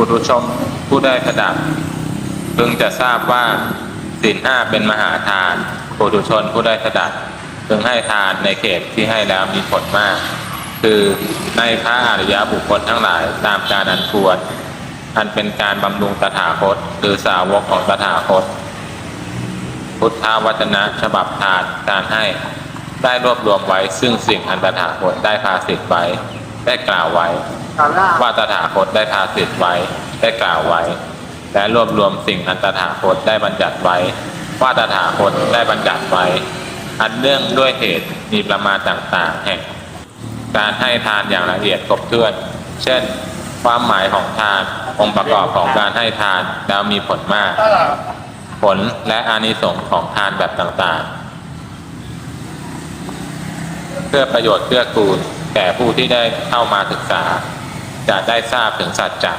ปุถุชนผู้ได้สดับพึงจะทราบว่าศีลห้าเป็นมหาทานปุถุชนผู้ได้สดับพึงให้ทานในเขตที่ให้แล้วมีผลมาก คือในพระอริยบุคคลทั้งหลายตามการอันควรอันเป็นการบำรุงตถาคตคือสาวกของตถาคต พุทธาวจนะฉบับทานการให้ได้รวบรวมไว้ซึ่งสิ่งอันตถาคตได้พาสิทธิ์ไว้ได้กล่าวไว้ ว่าตถาคตได้พาสิทธิ์ไว้ได้กล่าวไว้ และรวบรวมสิ่งอันตถาคตได้บัญญัติไว้ ว่าตถาคตได้บัญญัติไว้ อันเนื่องด้วยเหตุมีประมาณต่างๆ แห่ง การให้ทานอย่างละเอียดครบถ้วน เช่น ความหมายของทานองค์ประกอบของการให้ทานแล้วมีผลมาก ผลและอานิสงส์ของทานแบบต่างๆเพื่อประโยชน์เพื่อกูลแก่ผู้ที่ได้เข้ามาศึกษา จะได้ทราบถึงสัจจะ